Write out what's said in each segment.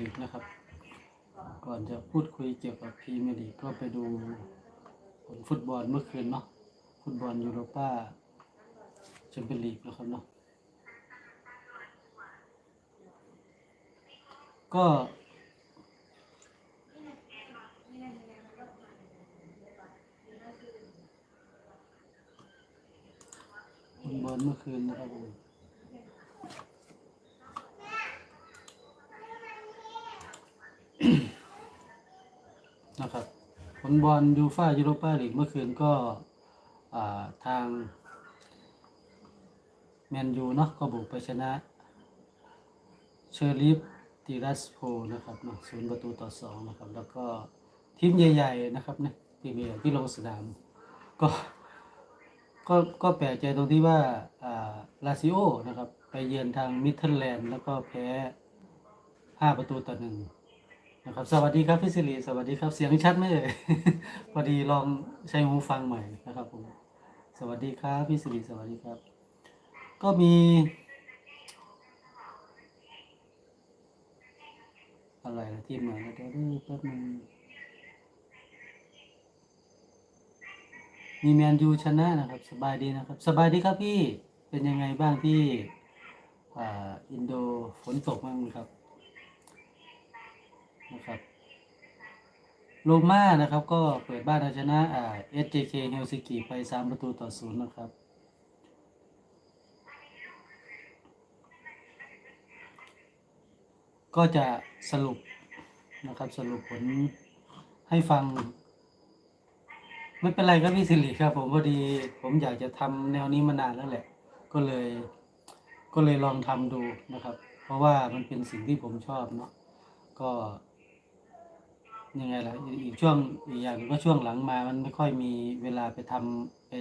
ลีกนะครับ ก่อนจะพูดคุยเกี่ยวกับพรีเมียร์ลีกก็ไปดูผลฟุตบอลเมื่อคืนเนาะฟุตบอลยูโรป้าแชมเปี้ยนลีกนะครับเนาะก็ ฟุตบอลเมื่อคืนนะครับ นะครับ ผลบอลยูฟ่ายูโรปาลีกเมื่อคืนก็าทางแมนยูเนาะก็บุกไปชนะ เชอร์ลิฟติรัสโพนะครับเนาะศูนย์ประตูต่อสองนะครับ แล้วก็ทีมใหญ่ ๆ นะครับเนี่ยทีมใหญ่ที่ลงสนามก็ก็ก็แปลกใจตรงที่ว่าลาซิโอนะครับ ไปเยือนทางมิดเทิลแลนด์แล้วก็แพ้ห้าประตูต่อหนึ่ง นะครับสวัสดีครับพี่สิริสวัสดีครับเสียงชัดไหมเอ่ย พอดีลองใช้หูฟังใหม่นะครับผมสวัสดีครับพี่สิริสวัสดีครับ ก็มี อะไรนะที่เหมือนเดี๋ยวดูแป๊บนึงมีแมนยูชนะนะครับ สบายดีนะครับ สบายดีครับพี่เป็นยังไงบ้างที่อ่าอินโดฝนตกบ้างไหมครับ นะครับโรม่านะครับ ก็เปิดบ้านเอาชนะอ่า SJK เฮลซิกิไป3ประตูต่อศูนย์นะครับ ก็จะสรุปนะครับสรุปผลให้ฟัง ไม่เป็นไรครับพี่สิริครับ ผมพอดี ผมอยากจะทำแนวนี้มานานแล้วแหละ ก็เลย ก็เลยลองทำดูนะครับ เพราะว่ามันเป็นสิ่งที่ผมชอบเนาะก็ ยังไงล่ะอีกช่วงอีกอย่างก็ช่วงหลังมามันไม่ค่อยมีเวลาไปทำไป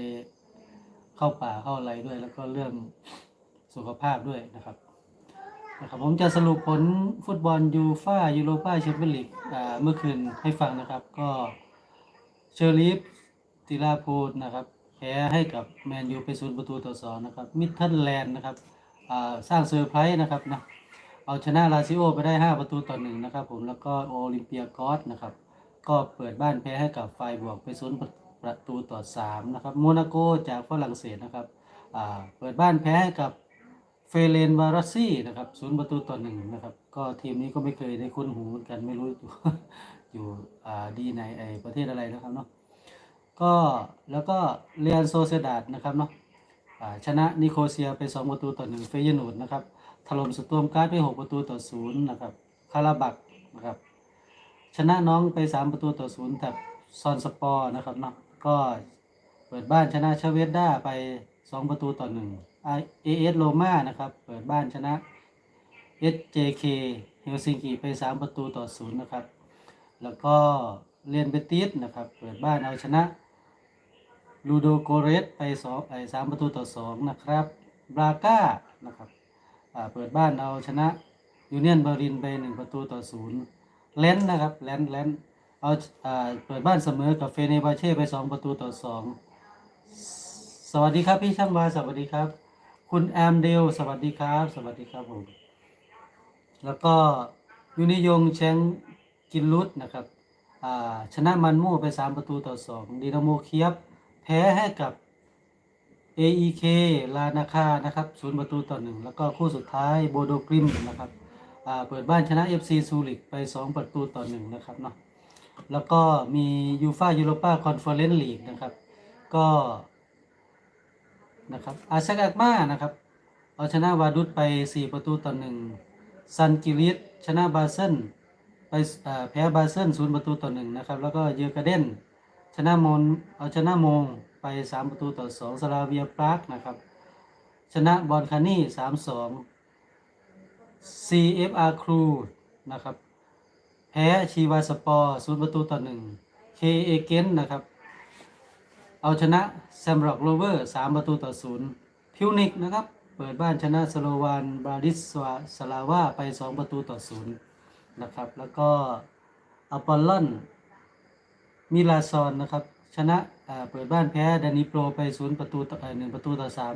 เข้าป่าเข้าอะไรด้วย แล้วก็เรื่องสุขภาพด้วยนะครับนะครับ ผมจะสรุปผลฟุตบอลยูฟ่ายูโรปาแชมเปี้ยนลีกเมื่อคืนให้ฟังนะครับ ก็เชอรีฟติลาพูดนะครับแพ้ให้กับแมนยูไปศูนย์ประตูต่อสองนะครับมิดเทิลแลนด์นะครับสร้างเซอร์ไพรส์นะครับนะ เอาชนะลาซิโอไปได้ 5 ประตูต่อหนึ่งนะครับผมแล้วก็โอลิมเปียกอสนะครับ ก็เปิดบ้านแพ้ให้กับไฟบวกไปศูนย์ประตูต่อ 3 นะครับโมนาโกจากฝรั่งเศสนะครับอ่าเปิดบ้านแพ้ให้กับเฟเรนวารัสซี่นะครับศูนย์ประตูต่อหนึ่งนะครับ ก็ทีมนี้ก็ไม่เคยได้คุ้นหูเหมือนกันไม่รู้อยู่อยู่ดีในไอประเทศอะไรนะครับเนาะก็แล้วก็เรียนโซเซดาดนะครับเนาะชนะนิโคเซียไป 2 ประตูต่อหนึ่งเฟยนูดนะครับ ถล่มสตวมการ์ดไป6ประตูต่อศูนย์นะครับ คาราบักนะครับ ชนะน้องไป 3 ประตูต่อศูนย์แต่ซอนสปอร์นะครับเนาะ ก็เปิดบ้านชนะเชเวดด้าไป 2 ประตูต่อ1เอเอสโรม่านะครับ เปิดบ้านชนะ SJK เฮลซิงกิไป 3 ประตูต่อศูนย์นะครับ แล้วก็เรียนเบติสนะครับ เปิดบ้านเอาชนะลูโดโกเรสไป2ไอ้3ประตูต่อ2นะครับ บราก้านะครับ เปิดบ้านเอาชนะยูเนียนเบอร์ลินไปหนึ่งประตูต่อศูนย์เลนส์นะครับเลนส์เลนส์เอาเปิดบ้านเสมอกับเฟเนบาเช่ไปสองประตูต่อสองสวัสดีครับพี่ช่างวาสวัสดีครับ คุณแอมเดลสวัสดีครับ สวัสดีครับผมแล้วก็ยูนิยงแชงกินลุตนะครับชนะมันโม่ไปสามประตูต่อสองดีนาโมเคียบ แพ้ให้กับ AEK ลานาคานะครับศูนย์ประตูต่อหนึ่งแล้วก็คู่สุดท้ายโบโดกริมนะครับเปิดบ้านชนะ FC ซูริกไป 2 ประตูต่อหนึ่งนะครับเนาะแล้วก็มียูฟายูโรปาคอนเฟอเรนซ์ลีกนะครับ ก็นะครับอาเซกากมานะครับเอาชนะวาดุสไป 4 ประตูต่อหนึ่งซันกิริสชนะบาเซนไปแพ้บาเซนศูนย์ประตูต่อหนึ่งนะครับ แล้วก็เยอร์กาเดนชนะมนเอาชนะโมง ไป3ประตูต่อ2สลาเวียปรากนะครับ ชนะบอลคานี่3 2 CFR ครูนะครับ แพ้ชีวาสปอร์0ประตูต่อ1 K เอเกนนะครับ เอาชนะแซมร็อกโรเวอร์3ประตูต่อ0พิวนิกนะครับ เปิดบ้านชนะสโลวานบราดิสวาสลาวาไป2ประตูต่อ0นะครับ แล้วก็อปอลลอนมิลาซอนนะครับ ชนะอ่าเปิดบ้านแพ้ดานิโปรไปศูนย์ประตูต่อเออหนึ่งประตูต่อสาม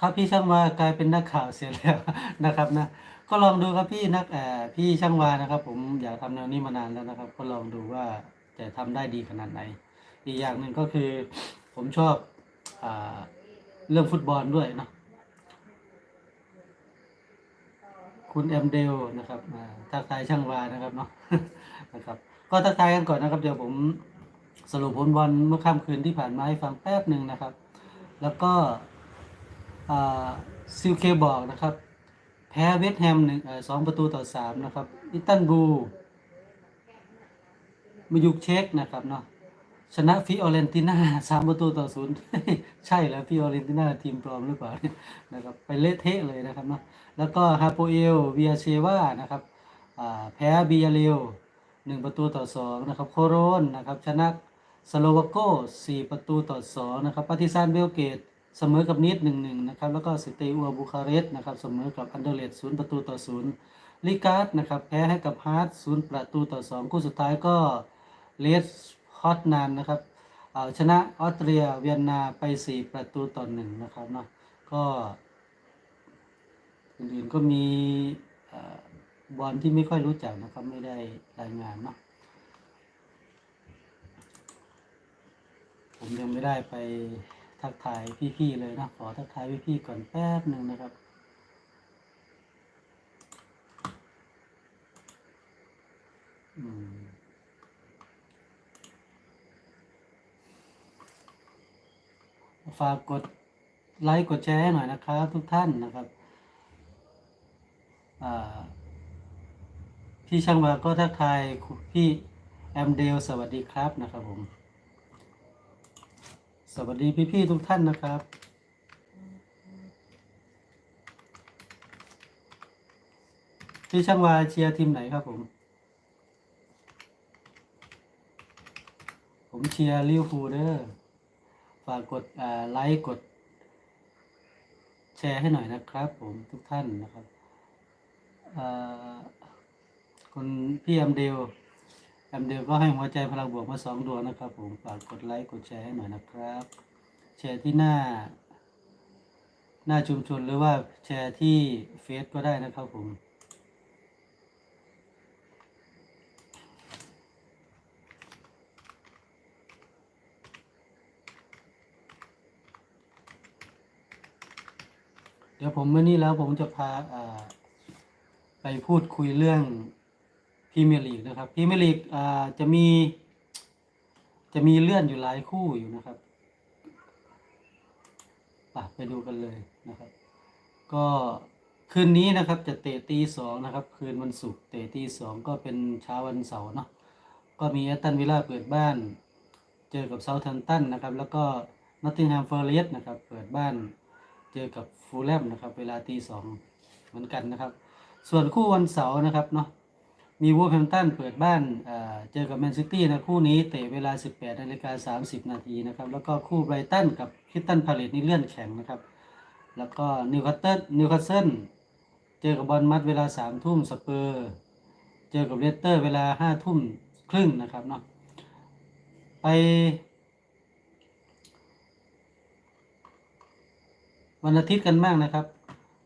ครับพี่ช่างมากลายเป็นนักข่าวเสียแล้วนะครับนะก็ลองดูครับพี่นักเอ่อพี่ช่างวานะครับ ผมอยากทำแนวนี้มานานแล้วนะครับ ก็ลองดูว่าจะทำได้ดีขนาดไหน อีกอย่างหนึ่งก็คือ ผมชอบอเรื่องฟุตบอลด้วยเนาะคุณแอมเดลนะครับอ่าทักทายช่างวานะครับเนาะ นะครับ ก็ทักทายกันก่อนนะครับเดี๋ยวผมสรุปผลบอลเมื่อค่ำคืนที่ผ่านมาให้ฟังแป๊บหนึ่งนะครับ แล้วก็ซิลเคบอกนะครับ แพ้เวสแฮมหนึ่งสองประตูต่อสามนะครับอิตันบูมายุกเช็กนะครับเนาะชนะฟิออเรนติน่าสามประตูต่อศูนย์ใช่แล้วฟิออเรนติน่าทีมปลอมหรือเปล่าเนี่ยนะครับไปเละเทะเลยนะครับเนาะแล้วก็ฮาโปเอลเวียเชวานะครับแพ้บียาเรล หนึ่งประตูต่อสองนะครับโคโรนนะครับชนะสโลวาโกสี่ประตูต่อสองนะครับปาติซานเบลเกตเสมอกับนิดหนึ่งหนึ่งนะครับแล้วก็สเตอัวบูคาเรสต์นะครับเสมอกับอันเดเลตศูนย์ประตูต่อศูนย์ลิการ์ดนะครับแพ้ให้กับฮาร์ดศูนย์ประตูต่อสองคู่สุดท้ายก็เลสฮอตนานนะครับเอาชนะออสเตรียเวียนนาไปสี่ประตูต่อหนึ่งนะครับเนาะก็อื่นๆก็มีอ่อ บอลที่ไม่ค่อยรู้จักนะครับ ไม่ได้รายงานเนาะผมยังไม่ได้ไปทักทายพี่ๆเลยนะขอทักทายพี่ๆก่อนแป๊บหนึ่งนะครับอืมฝากกดไลค์กดแชร์ให้หน่อยนะครับ ทุกท่านนะครับ อ่า พี่ช่างวาก็ทักทายพี่แอมเดลสวัสดีครับนะครับผม สวัสดีพี่ๆทุกท่านนะครับ พี่ช่างวาเชียร์ทีมไหนครับผม ผมเชียร์ลิเวอร์พูลเด้อฝากกดไลค์กด แชร์ให้หน่อยนะครับผมทุกท่านนะครับ คุณพี่แอมเดลแอมเดลก็ให้หัวใจพลังบวกมาสองดวงนะครับ ผมฝากกดไลค์กดแชร์ให้หน่อยนะครับ แชร์ที่หน้า หน้าชุมชนหรือว่าแชร์ที่เฟซก็ได้นะครับผมเดี๋ยวผมเมื่อนี้แล้วผมจะพาไปพูดคุยเรื่อง พรีเมียร์ลีกนะครับพรีเมียร์ลีกจะมี จะมีเลื่อนอยู่หลายคู่อยู่นะครับไปไปดูกันเลยนะครับ ก็คืนนี้นะครับจะเตะตีสองนะครับ คืนวันศุกร์เตะตีสองก็เป็นเช้าวันเสาร์เนาะก็มีแอตตันวิลล่าเปิดบ้าน เจอกับเซาท์แฮมป์ตันนะครับ แล้วก็นอตติงแฮมฟอร์เรสต์นะครับ เปิดบ้านเจอกับฟูลแลมนะครับ เวลาตีสองเหมือนกันนะครับ ส่วนคู่วันเสาร์นะครับเนาะ มีวูฟแฮมตันเปิดบ้านเอ่อเจอกับแมนซิตี้นะคู่นี้เตะเวลา 18นาฬิกา30 นาทีนะครับ แล้วก็คู่ไบรตันกับคิตตันพาเลตนี่เลื่อนแข่งนะครับ แล้วก็นิวคาสเซิลนิวคาสเซิลเจอกับบอลมัดเวลา3ทุ่มสเปอร์ เจอกับเลสเตอร์เวลา5ทุ่มครึ่งนะครับเนาะไป วันอาทิตย์กันบ้างนะครับ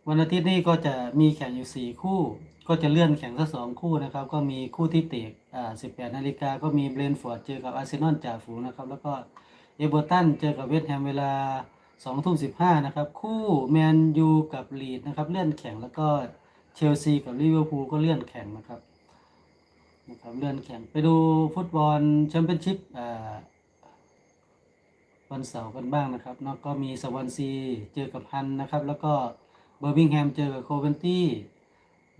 วันอาทิตย์นี้ก็จะมีแข่งอยู่สี่คู่ ก็จะเลื่อนแข่งสักสองคู่นะครับ ก็มีคู่ที่เตะอ่า18นาฬิกาก็มีเบรนท์ฟอร์ดเจอกับอาร์เซนอลจ่าฝูงนะครับ แล้วก็เอเบอร์ตันเจอกับเวสต์แฮมเวลา2ทุ่ม15นะครับ คู่แมนยูกับลีดนะครับ เลื่อนแข่งแล้วก็เชลซีกับลิเวอร์พูลก็เลื่อนแข่งนะครับนะครับเลื่อนแข่งไปดูฟุตบอลแชมเปี้ยนชิพอ่าวันเสาร์กันบ้างนะครับเนาะก็มีสวอนซีเจอกับฮันนะครับ แล้วก็ บอร์มิงแฮมเจอกับโคเวนตี้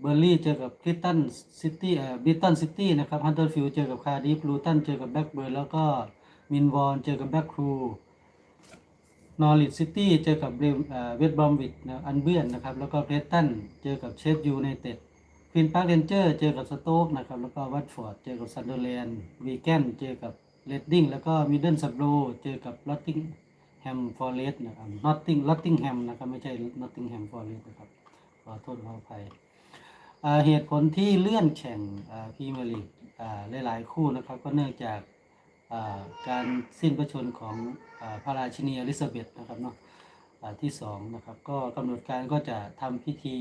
เบอร์ลี่เจอกับคริสตันซิตี้เอ่อบิตันซิตี้นะครับฮันเตอร์ฟิลด์เจอกับคาร์ดิฟลูตันเจอกับแบ็กเบิร์นแล้วก็มินวอนเจอกับแบ็กครูนอริทซิตี้เจอกับเวสต์บอมวิดนะอันเบียนนะครับแล้วก็เพรสตันเจอกับเชฟยูไนเต็ดควีนพาร์คเรนเจอร์เจอกับสโต๊กนะครับแล้วก็วัตฟอร์ดเจอกับซันเดอร์แลนด์วีแกนเจอกับเรดดิ้งแล้วก็มิดเดิลซับโรเจอกับลอตติง แฮมฟอร์เรสต์นะครับนอตติงลอตติงแฮมนะครับ ไม่ใช่ลอตติงแฮมฟอร์เรสนะครับ ขอโทษขออภัยเหตุผลที่เลื่อนแข่งพรีเมียร์ลีกหลาย ๆ คู่นะครับ ก็เนื่องจากการสิ้นพระชนม์ของอพระราชินีอลิซาเบธนะครับเนาะที่สองนะครับ ก็กำหนดการก็จะทำพิธี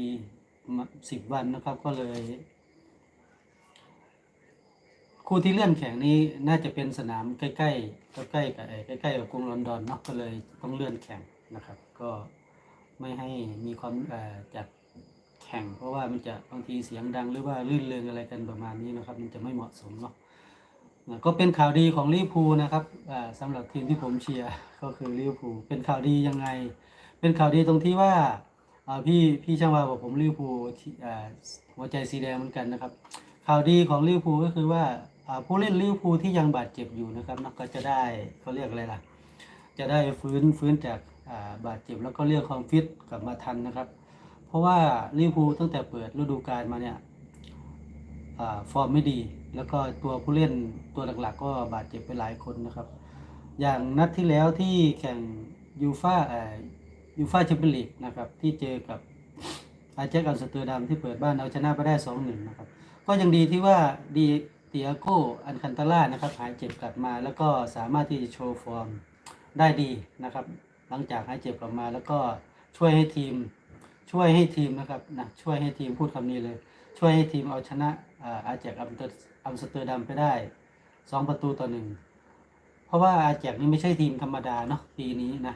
สิบวันนะครับ ก็เลย คู่ที่เลื่อนแข่งนี้น่าจะเป็นสนามใกล้ๆใกล้ๆกับไอ้ใกล้ๆกับกรุงลอนดอนเนาะก็เลยต้องเลื่อนแข่งนะครับ ก็ไม่ให้มีความจัดแข่ง เพราะว่ามันจะบางทีเสียงดังหรือว่าลื่นเริงอะไรกันประมาณนี้นะครับ มันจะไม่เหมาะสมเนาะก็เป็นข่าวดีของลิเวอร์พูลนะครับอ่าสำหรับทีมที่ผมเชียร์ก็คือลิเวอร์พูลเป็นข่าวดียังไง เป็นข่าวดีตรงที่ว่าพี่พี่ช่างว่าบอกผมลิเวอร์พูลหัวใจสีแดงเหมือนกันนะครับ ข่าวดีของลิเวอร์พูลก็คือว่า ผู้เล่นลิเวอร์พูลที่ยังบาดเจ็บอยู่นะครับนะก็จะได้เขาเรียกอะไรล่ะ จะได้ฟื้นฟื้นจากาบาดเจ็บแล้วก็เรียกความฟิตกลับมาทันนะครับ เพราะว่าลิเวอร์พูลตั้งแต่เปิดฤดูกาลมาเนี่ยอฟอร์มไม่ดี แล้วก็ตัวผู้เล่นตัวหลักๆ ก็บาดเจ็บไปหลายคนนะครับ อย่างนัดที่แล้วที่แข่งยูฟาเอ่อยูฟาแชมเปี้ยนลีกนะครับที่เจอกับอาเจกอัมสเตอร์ดัมที่เปิดบ้านเอาชนะไปได้ 2-1 นะครับ ก็ยังดีที่ว่าดี ตียโกอันคันตาล่านะครับหายเจ็บกลับมา แล้วก็สามารถที่จะโชว์ฟอร์มได้ดีนะครับ หลังจากหายเจ็บกลับมา แล้วก็ช่วยให้ทีมช่วยให้ทีมนะครับนะช่วยให้ทีมพูดคำนี้เลย ช่วยให้ทีมเอาชนะอาแจกอัมเตอร์อัมสเตอร์ดัมไปได้สองประตูต่อหนึ่งเพราะว่าอาแจกนี่ไม่ใช่ทีมธรรมดาเนาะปีนี้นะ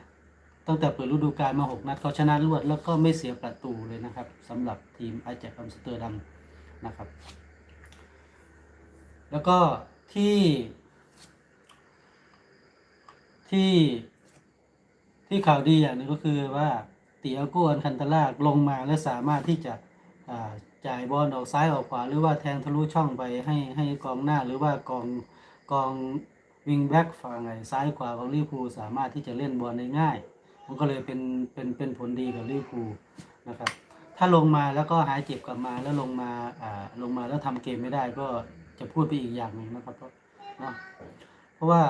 ตั้งแต่เปิดฤดูกาลมาหกนัดเขาชนะรวดแล้วก็ไม่เสียประตูเลยนะครับสำหรับทีมอาแจกอัมสเตอร์ดัมนะครับ แล้วก็ที่ ที่ที่ข่าวดีอย่างนึงก็คือว่าเตียโกอันคันตาลากลงมาและสามารถที่จะจ่ายบอลออกซ้ายออกขวา หรือว่าแทงทะลุช่องไปให้ให้กองหน้า หรือว่ากองกองวิงแบ็กฝั่งไหนซ้ายขวาของลิเวอร์พูลสามารถที่จะเล่นบอลได้ง่าย มันก็เลยเป็นเป็นเป็นผลดีกับลิเวอร์พูลนะครับ ถ้าลงมาแล้วก็หายเจ็บกลับมาแล้วลงมาอ่าลงมาแล้วทำเกมไม่ได้ก็ จะพูดไปอีกอย่างหนึ่งนะครับเพราะเนาะเพราะว่า